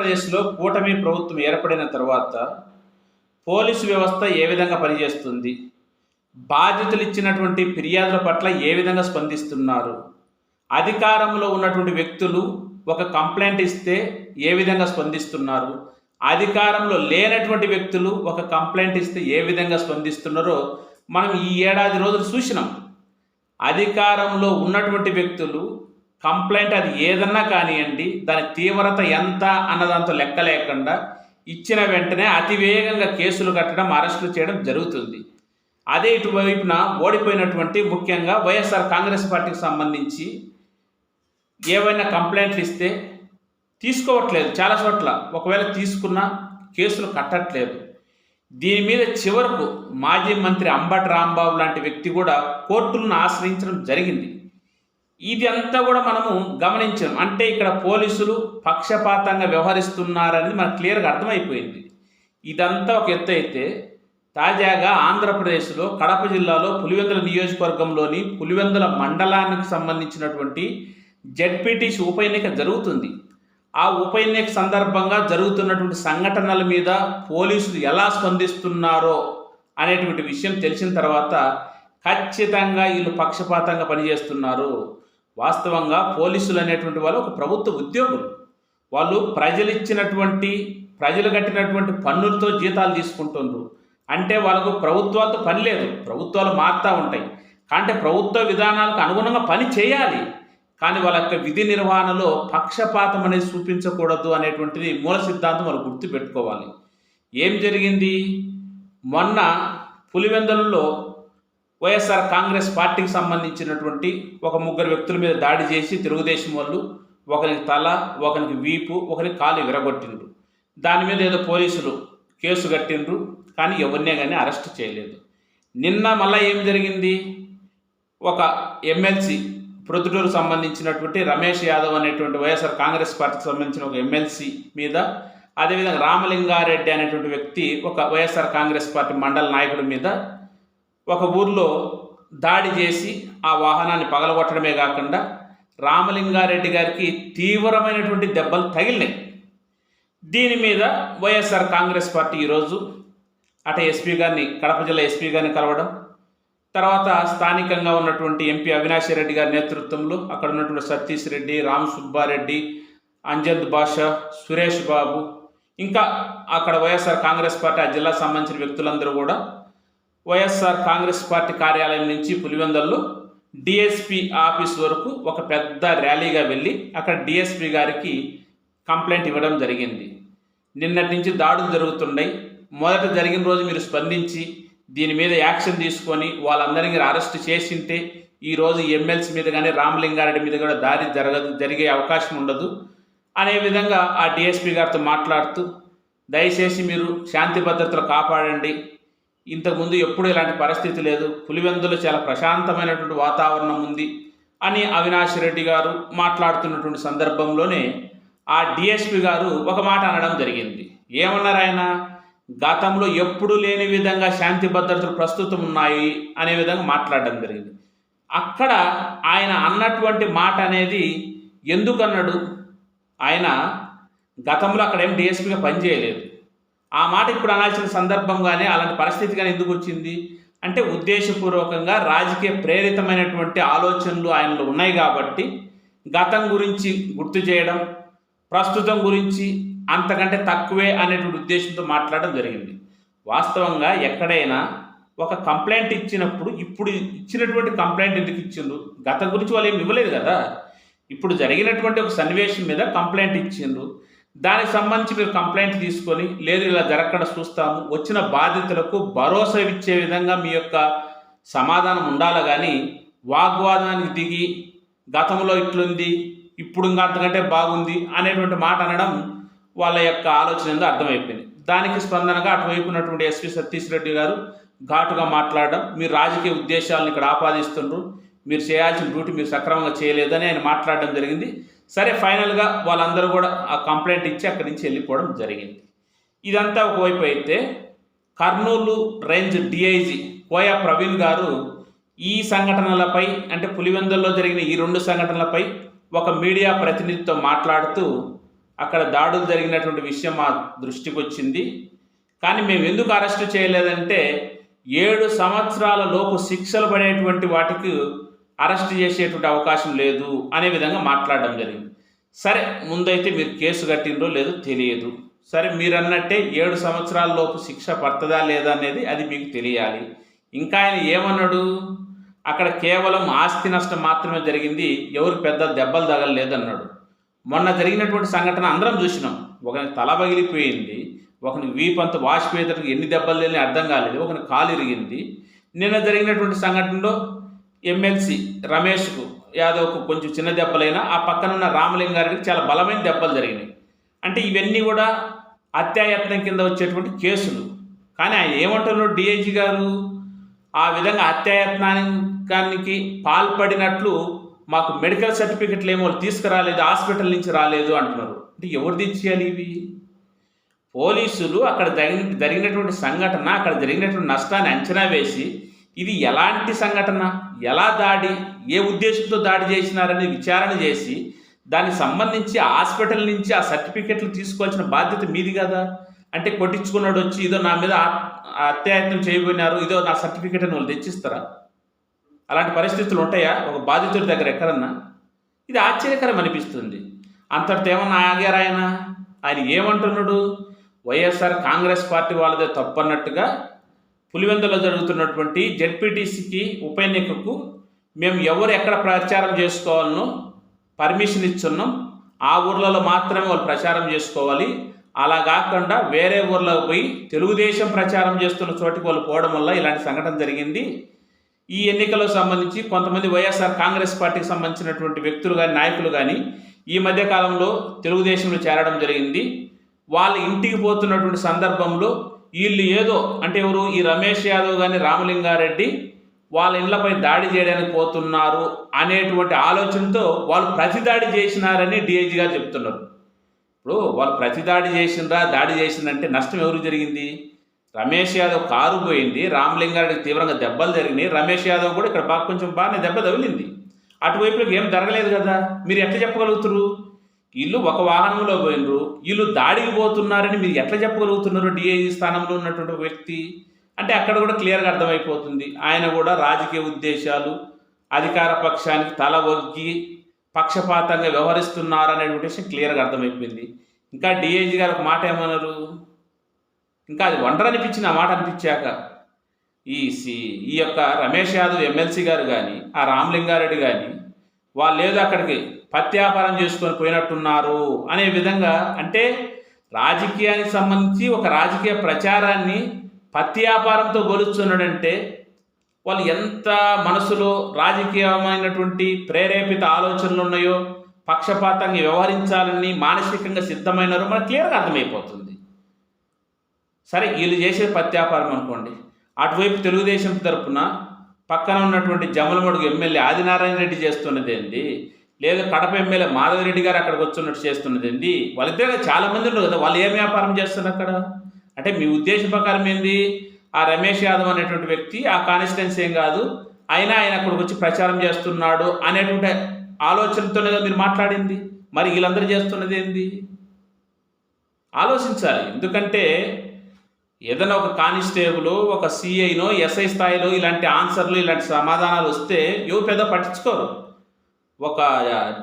ఆంధ్రప్రదేశ్లో కూటమి ప్రభుత్వం ఏర్పడిన తర్వాత పోలీసు వ్యవస్థ ఏ విధంగా పనిచేస్తుంది? బాధ్యతలు ఇచ్చినటువంటి ఫిర్యాదుల పట్ల ఏ విధంగా స్పందిస్తున్నారు? అధికారంలో ఉన్నటువంటి వ్యక్తులు ఒక కంప్లైంట్ ఇస్తే ఏ విధంగా స్పందిస్తున్నారు? అధికారంలో లేనటువంటి వ్యక్తులు ఒక కంప్లైంట్ ఇస్తే ఏ విధంగా స్పందిస్తున్నారో మనం ఈ ఏడాది రోజులు చూసినాం. అధికారంలో ఉన్నటువంటి వ్యక్తులు కంప్లైంట్ అది ఏదన్నా కానివ్వండి దాని తీవ్రత ఎంత అన్నదాంతో లెక్క లేకుండా ఇచ్చిన వెంటనే అతి వేగంగా కేసులు కట్టడం అరెస్టులు చేయడం జరుగుతుంది. అదే ఇటువైపున ఓడిపోయినటువంటి ముఖ్యంగా వైఎస్ఆర్ కాంగ్రెస్ పార్టీకి సంబంధించి ఏవైనా కంప్లైంట్లు ఇస్తే తీసుకోవట్లేదు చాలా చోట్ల. ఒకవేళ తీసుకున్నా కేసులు కట్టట్లేదు. దీని మీద చివరకు మాజీ మంత్రి అంబటి రాంబాబు లాంటి వ్యక్తి కూడా కోర్టులను ఆశ్రయించడం జరిగింది. ఇది అంతా కూడా మనము గమనించాం. అంటే ఇక్కడ పోలీసులు పక్షపాతంగా వ్యవహరిస్తున్నారని మనకు క్లియర్గా అర్థమైపోయింది. ఇదంతా ఒక ఎత్తు అయితే తాజాగా ఆంధ్రప్రదేశ్లో కడప జిల్లాలో పులివెందుల నియోజకవర్గంలోని పులివెందుల మండలానికి సంబంధించినటువంటి జడ్పీటీసీ ఉప ఎన్నిక జరుగుతుంది. ఆ ఉప ఎన్నిక సందర్భంగా జరుగుతున్నటువంటి సంఘటనల మీద పోలీసులు ఎలా స్పందిస్తున్నారో అనేటువంటి విషయం తెలిసిన తర్వాత ఖచ్చితంగా వీళ్ళు పక్షపాతంగా పనిచేస్తున్నారు. వాస్తవంగా పోలీసులు అనేటువంటి వాళ్ళు ఒక ప్రభుత్వ ఉద్యోగులు. వాళ్ళు ప్రజలు ఇచ్చినటువంటి ప్రజలు కట్టినటువంటి పన్నులతో జీతాలు తీసుకుంటుండ్రు. అంటే వాళ్ళకు ప్రభుత్వాలతో పని లేదు. ప్రభుత్వాలు మారుతూ ఉంటాయి. అంటే ప్రభుత్వ విధానాలకు అనుగుణంగా పని చేయాలి. కానీ వాళ్ళ యొక్క విధి నిర్వహణలో పక్షపాతం అనేది చూపించకూడదు అనేటువంటిది మూల సిద్ధాంతం వాళ్ళు గుర్తుపెట్టుకోవాలి. ఏం జరిగింది? మొన్న పులివెందులలో వైఎస్ఆర్ కాంగ్రెస్ పార్టీకి సంబంధించినటువంటి ఒక ముగ్గురు వ్యక్తుల మీద దాడి చేసి తెలుగుదేశం వాళ్ళు ఒకరికి తల ఒకరికి వీపు ఒకరికి కాలు విరగొట్టిండ్రు. దాని మీద ఏదో పోలీసులు కేసు కట్టిండ్రు కానీ ఎవరినే కానీ అరెస్ట్ చేయలేదు. నిన్న మళ్ళీ ఏం జరిగింది? ఒక ఎమ్మెల్సీ ప్రొద్దుటూరు సంబంధించినటువంటి రమేష్ యాదవ్ అనేటువంటి వైఎస్ఆర్ కాంగ్రెస్ పార్టీకి సంబంధించిన ఒక ఎమ్మెల్సీ మీద అదేవిధంగా రామలింగారెడ్డి అనేటువంటి వ్యక్తి ఒక వైఎస్ఆర్ కాంగ్రెస్ పార్టీ మండల నాయకుడి మీద ఒక ఊర్లో దాడి చేసి ఆ వాహనాన్ని పగలగొట్టడమే కాకుండా రామలింగారెడ్డి గారికి తీవ్రమైనటువంటి దెబ్బలు తగిలినాయి. దీని మీద వైఎస్ఆర్ కాంగ్రెస్ పార్టీ ఈరోజు అటు ఎస్పీ గారిని కడప జిల్లా ఎస్పీ గారిని కలవడం తర్వాత స్థానికంగా ఉన్నటువంటి ఎంపీ అవినాష్ రెడ్డి గారి నేతృత్వంలో అక్కడ ఉన్నటువంటి సతీష్ రెడ్డి రామ్ సుబ్బారెడ్డి అంజద్ బాషా సురేష్ బాబు ఇంకా అక్కడ వైఎస్ఆర్ కాంగ్రెస్ పార్టీ ఆ జిల్లా సంబంధించిన వ్యక్తులందరూ కూడా వైఎస్ఆర్ కాంగ్రెస్ పార్టీ కార్యాలయం నుంచి పులివెందల్లో డిఎస్పి ఆఫీస్ వరకు ఒక పెద్ద ర్యాలీగా వెళ్ళి అక్కడ డిఎస్పి గారికి కంప్లైంట్ ఇవ్వడం జరిగింది. నిన్నటి నుంచి దాడులు జరుగుతున్నాయి మొదట జరిగిన రోజు మీరు స్పందించి దీని మీద యాక్షన్ తీసుకొని వాళ్ళందరినీ అరెస్ట్ చేసింటే ఈరోజు ఎమ్మెల్సీ మీద కానీ రామలింగారెడ్డి మీద కూడా దారి జరగదు జరిగే అవకాశం ఉండదు అనే విధంగా ఆ డిఎస్పి గారితో మాట్లాడుతూ దయచేసి మీరు శాంతి భద్రతలు కాపాడండి. ఇంతకుముందు ఎప్పుడు ఇలాంటి పరిస్థితి లేదు. పులివెందులు చాలా ప్రశాంతమైనటువంటి వాతావరణం ఉంది అని అవినాష్ రెడ్డి గారు మాట్లాడుతున్నటువంటి సందర్భంలోనే ఆ డిఎస్పి గారు ఒక మాట అనడం జరిగింది. ఏమన్నారు ఆయన గతంలో ఎప్పుడు లేని విధంగా శాంతి భద్రతలు ప్రస్తుతం ఉన్నాయి అనే విధంగా మాట్లాడడం జరిగింది. అక్కడ ఆయన అన్నటువంటి మాట అనేది ఎందుకన్నాడు? ఆయన గతంలో అక్కడ ఏం డిఎస్పిగా పనిచేయలేదు. ఆ మాట ఇప్పుడు అనాల్సిన సందర్భం కానీ అలాంటి పరిస్థితి కానీ ఎందుకు వచ్చింది? అంటే ఉద్దేశపూర్వకంగా రాజకీయ ప్రేరితమైనటువంటి ఆలోచనలు ఆయనలో ఉన్నాయి కాబట్టి గతం గురించి గుర్తు చేయడం ప్రస్తుతం గురించి అంతకంటే తక్కువే అనేటువంటి ఉద్దేశంతో మాట్లాడడం జరిగింది. వాస్తవంగా ఎక్కడైనా ఒక కంప్లైంట్ ఇచ్చినప్పుడు ఇప్పుడు ఇచ్చినటువంటి కంప్లైంట్ ఎందుకు ఇచ్చిండ్రు? గతం గురించి వాళ్ళు ఏమి ఇవ్వలేదు కదా. ఇప్పుడు జరిగినటువంటి ఒక సన్నివేశం మీద కంప్లైంట్ ఇచ్చిండ్రు. దానికి సంబంధించి మీరు కంప్లైంట్ తీసుకొని లేదు ఇలా జరగకుండా చూస్తాము వచ్చిన బాధితులకు భరోసా ఇచ్చే విధంగా మీ యొక్క సమాధానం ఉండాలి కానీ వాగ్వాదానికి దిగి గతంలో ఇట్లుంది ఇప్పుడు ఇంకా అంతకంటే బాగుంది అనేటువంటి మాట అనడం వాళ్ళ యొక్క ఆలోచన ఏందో అర్థమైపోయింది. దానికి స్పందనగా అటువైపు ఉన్నటువంటి ఎస్పి సతీష్ రెడ్డి గారు ఘాటుగా మాట్లాడడం మీరు రాజకీయ ఉద్దేశాలను ఇక్కడ ఆపాదిస్తుండ్రు మీరు చేయాల్సిన డ్యూటీ మీరు సక్రమంగా చేయలేదని ఆయన మాట్లాడడం జరిగింది. సరే ఫైనల్గా వాళ్ళందరూ కూడా ఆ కంప్లైంట్ ఇచ్చి అక్కడి నుంచి వెళ్ళిపోవడం జరిగింది. ఇదంతా ఒకవైపు అయితే కర్నూలు రేంజ్ డిఐజీ కోయా ప్రవీణ్ గారు ఈ సంఘటనలపై అంటే పులివెందుల్లో జరిగిన ఈ రెండు సంఘటనలపై ఒక మీడియా ప్రతినిధితో మాట్లాడుతూ అక్కడ దాడులు జరిగినటువంటి విషయం మా దృష్టికి వచ్చింది. కానీ మేము ఎందుకు అరెస్ట్ చేయలేదంటే ఏడు సంవత్సరాల లోపు శిక్షలు పడేటువంటి వాటికి అరెస్ట్ చేసేటువంటి అవకాశం లేదు అనే విధంగా మాట్లాడడం జరిగింది. సరే ముందైతే మీరు కేసు కట్టినరో లేదో తెలియదు. సరే మీరు అన్నట్టే ఏడు సంవత్సరాల లోపు శిక్ష పడుతుందా లేదా అనేది అది మీకు తెలియాలి. ఇంకా ఆయన ఏమన్నాడు? అక్కడ కేవలం ఆస్తి నష్టం మాత్రమే జరిగింది ఎవరు పెద్ద దెబ్బలు తగలలేదన్నాడు. మొన్న జరిగినటువంటి సంఘటన అందరం చూసినాం. ఒకని తల పగిలిపోయింది ఒకని వీపంత వాసిపోయేటట్టు ఎన్ని దెబ్బలు లేని అర్థం కాలేదు ఒకని కాలు ఇరిగింది. నిన్న జరిగినటువంటి సంఘటనలో ఎమ్మెల్సీ రమేష్కు యాదవ్కు కొంచెం చిన్న దెబ్బలైనా ఆ పక్కన ఉన్న రామలింగారెడ్డికి చాలా బలమైన దెబ్బలు జరిగినాయి. అంటే ఇవన్నీ కూడా హత్యాయత్నం కింద వచ్చేటువంటి కేసులు. కానీ ఆయన ఏమంటున్నారు డిఐజీ గారు ఆ విధంగా హత్యాయత్నానికి పాల్పడినట్లు మాకు మెడికల్ సర్టిఫికెట్లు ఏమో తీసుకురాలేదు హాస్పిటల్ నుంచి రాలేదు అంటున్నారు. అంటే ఎవరు తెచ్చేయాలి ఇవి? పోలీసులు అక్కడ జరిగిన జరిగినటువంటి సంఘటన అక్కడ జరిగినటువంటి నష్టాన్ని అంచనా వేసి ఇది ఎలాంటి సంఘటన? ఎలా దాడి? ఏ ఉద్దేశంతో దాడి చేసినారని విచారణ చేసి దానికి సంబంధించి హాస్పిటల్ నుంచి ఆ సర్టిఫికెట్లు తీసుకోవాల్సిన బాధ్యత మీది కదా? అంటే కొట్టించుకున్నాడు వచ్చి ఇదో నా మీద అత్యాయత్నం చేయబోయినారు ఇదో నా సర్టిఫికెట్ అని వాళ్ళు తెచ్చిస్తారా? అలాంటి పరిస్థితులు ఉంటాయా? ఒక బాధితుడి దగ్గర ఎక్కడన్నా? ఇది ఆశ్చర్యకరం అనిపిస్తుంది. అంతటితో ఏమన్నా ఆగారు ఆయన? ఆయన ఏమంటున్నాడు? వైఎస్ఆర్ కాంగ్రెస్ పార్టీ వాళ్ళదే తప్పన్నట్టుగా పులివెందులో జరుగుతున్నటువంటి జెడ్పీటీసీకి ఉప ఎన్నికకు మేము ఎవరు ఎక్కడ ప్రచారం చేసుకోవాలనో పర్మిషన్ ఇచ్చున్నాం. ఆ ఊర్లలో మాత్రమే వాళ్ళు ప్రచారం చేసుకోవాలి. అలా కాకుండా వేరే ఊర్లో పోయి తెలుగుదేశం ప్రచారం చేస్తున్న చోటికి వాళ్ళు పోవడం వల్ల ఇలాంటి సంఘటన జరిగింది. ఈ ఎన్నికలకు సంబంధించి కొంతమంది వైఎస్ఆర్ కాంగ్రెస్ పార్టీకి సంబంధించినటువంటి వ్యక్తులు కానీ నాయకులు కానీ ఈ మధ్య కాలంలో తెలుగుదేశంలో చేరడం జరిగింది. వాళ్ళ ఇంటికి పోతున్నటువంటి సందర్భంలో వీళ్ళు ఏదో అంటే ఎవరు? ఈ రమేష్ యాదవ్ కానీ రామలింగారెడ్డి వాళ్ళ ఇళ్ళపై దాడి చేయడానికి పోతున్నారు అనేటువంటి ఆలోచనతో వాళ్ళు ప్రతి దాడి చేసినారని డిఐజీ గారు చెప్తున్నారు. ఇప్పుడు వాళ్ళు ప్రతి దాడి చేసినరా దాడి చేసిందంటే నష్టం ఎవరికి జరిగింది? రమేష్ యాదవ్ కారు పోయింది రామలింగారెడ్డికి తీవ్రంగా దెబ్బలు జరిగినాయి రమేష్ యాదవ్ కూడా ఇక్కడ బాగా కొంచెం బాగానే దెబ్బ తగిలింది. అటువైపులకు ఏం జరగలేదు కదా? మీరు ఎట్లా చెప్పగలుగుతారు వీళ్ళు ఒక వాహనంలో పోయినరు వీళ్ళు దాడికి పోతున్నారని మీరు ఎట్లా చెప్పగలుగుతున్నారు డిఐజీ స్థానంలో ఉన్నటువంటి ఒక వ్యక్తి? అంటే అక్కడ కూడా క్లియర్గా అర్థమైపోతుంది. ఆయన కూడా రాజకీయ ఉద్దేశాలు అధికార పక్షానికి తల ఒగ్గి పక్షపాతంగా వ్యవహరిస్తున్నారు అనేటువంటి విషయం క్లియర్గా అర్థమైపోయింది. ఇంకా డిఐజీ గారు ఒక మాట ఏమన్నారు? ఇంకా అది వండర్ అనిపించింది ఆ మాట అనిపించాక. ఈ సి ఈ యొక్క రమేష్ యాదవ్ ఎమ్మెల్సీ గారు కానీ ఆ రామలింగారెడ్డి కానీ వాళ్ళు ఏదో అక్కడికి పత్యాపారం చేసుకొని పోయినట్టున్నారు అనే విధంగా అంటే రాజకీయానికి సంబంధించి ఒక రాజకీయ ప్రచారాన్ని పత్యాపారంతో పోలుస్తున్నాడంటే వాళ్ళు ఎంత మనసులో రాజకీయమైనటువంటి ప్రేరేపిత ఆలోచనలు ఉన్నాయో పక్షపాతంగా వ్యవహరించాలని మానసికంగా సిద్ధమైనారో మనకు క్లియర్గా అర్థమైపోతుంది. సరే వీళ్ళు చేసే పత్యాపారం అనుకోండి. అటువైపు తెలుగుదేశం తరపున పక్కన ఉన్నటువంటి జమలమడుగు ఎమ్మెల్యే ఆదినారాయణ రెడ్డి చేస్తున్నది ఏంది? లేదా కడప ఎమ్మెల్యే మాధవరెడ్డి గారు అక్కడికి వచ్చినట్టు చేస్తున్నది ఏంది? వాళ్ళిద్దరే చాలా మంది ఉన్నారు కదా వాళ్ళు ఏం వ్యాపారం చేస్తున్నారు అక్కడ? అంటే మీ ఉద్దేశ ప్రకారం ఏంది? ఆ రమేష్ యాదవ్ అనేటువంటి వ్యక్తి ఆ కాన్స్టిట్యున్సీ ఏం కాదు అయినా ఆయన అక్కడికి వచ్చి ప్రచారం చేస్తున్నాడు అనేటువంటి ఆలోచనతోనే మీరు మాట్లాడింది. మరి వీళ్ళందరూ చేస్తున్నది ఏంది? ఆలోచించాలి. ఎందుకంటే ఏదైనా ఒక కానిస్టేబుల్ ఒక సిఐనో ఎస్ఐ స్థాయిలో ఇలాంటి ఆన్సర్లు ఇలాంటి సమాధానాలు వస్తే ఎవరు పెద్ద పట్టించుకోరు. ఒక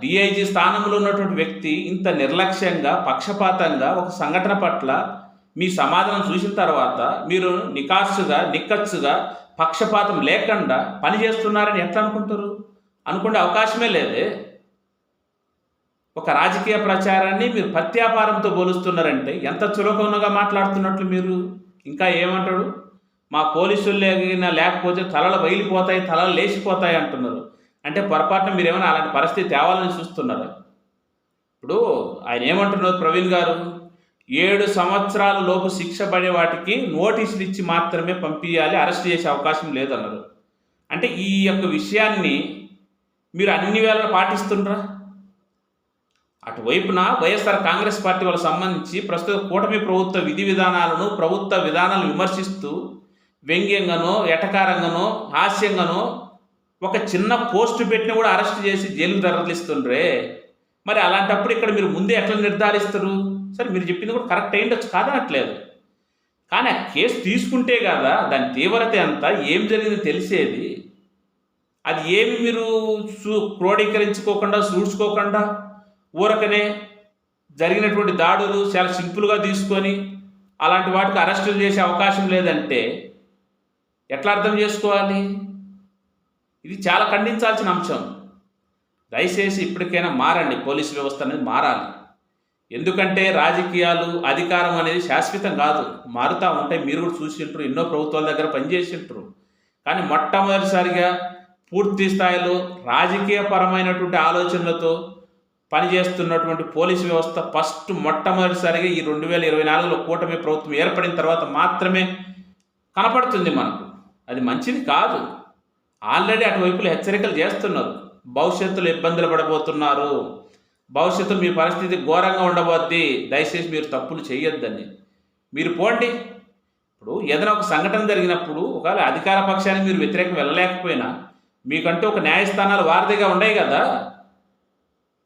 డిఐజీ స్థానంలో ఉన్నటువంటి వ్యక్తి ఇంత నిర్లక్ష్యంగా పక్షపాతంగా ఒక సంఘటన పట్ల మీ సమాధానం చూసిన తర్వాత మీరు నికాసుగా నిక్కచ్చుగా పక్షపాతం లేకుండా పని చేస్తున్నారని ఎట్లా అనుకుంటారు? అనుకునే అవకాశమే లేదే. ఒక రాజకీయ ప్రచారాన్ని మీరు పత్యాపారంతో పోలుస్తున్నారంటే ఎంత చులకనగా మాట్లాడుతున్నట్లు మీరు? ఇంకా ఏమంటాడు? మా పోలీసులు లేకపోతే తలలు బయలిపోతాయి తలలు లేచిపోతాయి అంటున్నారు. అంటే పొరపాటున మీరు ఏమైనా అలాంటి పరిస్థితి తేవాలని చూస్తున్నారా? ఇప్పుడు ఆయన ఏమంటున్నారు ప్రవీణ్ గారు? ఏడు సంవత్సరాల లోపు శిక్ష పడే వాటికి నోటీసులు ఇచ్చి మాత్రమే పంపించాలి అరెస్ట్ చేసే అవకాశం లేదన్నారు. అంటే ఈ యొక్క విషయాన్ని మీరు అన్ని వేళ పాటిస్తుండ్రా? అటువైపున వైఎస్ఆర్ కాంగ్రెస్ పార్టీ వాళ్ళకి సంబంధించి ప్రస్తుత కూటమి ప్రభుత్వ విధి విధానాలను ప్రభుత్వ విధానాలను విమర్శిస్తూ వ్యంగ్యంగానో ఎటకారంగానో హాస్యంగానో ఒక చిన్న పోస్ట్ పెట్టిన కూడా అరెస్ట్ చేసి జైలుకు తరలిస్తుండ్రే. మరి అలాంటప్పుడు ఇక్కడ మీరు ముందే ఎట్లా నిర్ధారిస్తారు? సరే మీరు చెప్పింది కూడా కరెక్ట్ అయ్యిండొచ్చు కాదనట్లేదు. కానీ ఆ కేసు తీసుకుంటే కదా దాని తీవ్రత ఎంత ఏం జరిగింది తెలిసేది. అది ఏమి మీరు క్రోడీకరించుకోకుండా చూసుకోకుండా ఊరకనే జరిగినటువంటి దాడులు చాలా సింపుల్గా తీసుకొని అలాంటి వాటికి అరెస్టులు చేసే అవకాశం లేదంటే ఎట్లా అర్థం చేసుకోవాలి? ఇది చాలా ఖండించాల్సిన అంశం. దయచేసి ఇప్పటికైనా మారండి. పోలీసు వ్యవస్థ అనేది మారాలి. ఎందుకంటే రాజకీయాలు అధికారం అనేది శాశ్వతం కాదు. మారుతూ ఉంటాయి. మీరు కూడా చూసింటారు ఎన్నో ప్రభుత్వాల దగ్గర పనిచేసింటారు కానీ మొట్టమొదటిసారిగా పూర్తి స్థాయిలో రాజకీయపరమైనటువంటి ఆలోచనలతో పనిచేస్తున్నటువంటి పోలీసు వ్యవస్థ ఫస్ట్ మొట్టమొదటిసారిగా ఈ రెండు వేల ఇరవై నాలుగులో కూటమి ప్రభుత్వం ఏర్పడిన తర్వాత మాత్రమే కనపడుతుంది మనకు. అది మంచిది కాదు. ఆల్రెడీ అటువైపులు హెచ్చరికలు చేస్తున్నారు. భవిష్యత్తులో ఇబ్బందులు పడబోతున్నారు. భవిష్యత్తులో మీ పరిస్థితి ఘోరంగా ఉండబోద్ది. దయచేసి మీరు తప్పులు చేయొద్దని. మీరు పోండి. ఇప్పుడు ఏదైనా ఒక సంఘటన జరిగినప్పుడు ఒకవేళ అధికార పక్షానికి మీరు వ్యతిరేకం వెళ్ళలేకపోయినా మీకంటూ ఒక న్యాయస్థానాలు వారధిగా ఉన్నాయి కదా.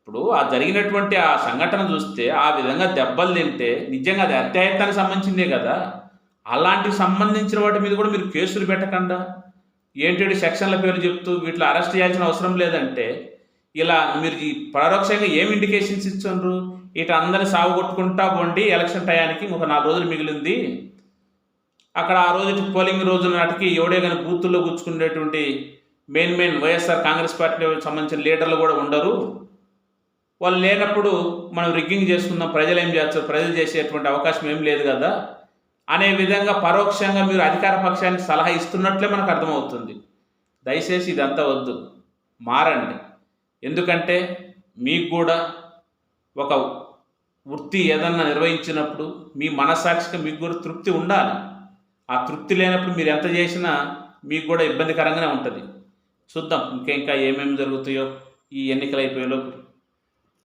ఇప్పుడు ఆ జరిగినటువంటి ఆ సంఘటన చూస్తే ఆ విధంగా దెబ్బలు తింటే నిజంగా అది అత్యాయత్తానికి సంబంధించిందే కదా. అలాంటికి సంబంధించిన వాటి మీద కూడా మీరు కేసులు పెట్టకుండా. ఏంటి సెక్షన్ల పేరు చెప్తూ వీటిలో అరెస్ట్ చేయాల్సిన అవసరం లేదంటే ఇలా మీరు ఈ పరోక్షంగా ఏం ఇండికేషన్స్ ఇచ్చారు? ఇటు అందరిని సాగు కొట్టుకుంటా పోండి ఎలక్షన్ టయానికి ఒక నాలుగు రోజులు మిగిలింది. అక్కడ ఆ రోజు పోలింగ్ రోజు నాటికి ఎవడే కానీ బూతుల్లో కూర్చుకునేటువంటి మెయిన్ మెయిన్ వైఎస్ఆర్ కాంగ్రెస్ పార్టీకి సంబంధించిన లీడర్లు కూడా ఉండరు. వాళ్ళు లేనప్పుడు మనం రిగ్గింగ్ చేసుకుందాం ప్రజలు ఏం చేస్తారు? ప్రజలు చేసేటువంటి అవకాశం ఏం లేదు కదా? అనే విధంగా పరోక్షంగా మీరు అధికార పక్షానికి సలహా ఇస్తున్నట్లే మనకు అర్థమవుతుంది. దయచేసి ఇదంతా వద్దు. మారండి. ఎందుకంటే మీకు కూడా ఒక వృత్తి ఏదన్నా నిర్వహించినప్పుడు మీ మనసాక్షిగా మీకు కూడా తృప్తి ఉండాలి. ఆ తృప్తి లేనప్పుడు మీరు ఎంత చేసినా మీకు కూడా ఇబ్బందికరంగానే ఉంటుంది. చూద్దాం ఇంకా ఇంకా ఏమేమి జరుగుతాయో ఈ ఎన్నికలు అయిపోయేలోపు.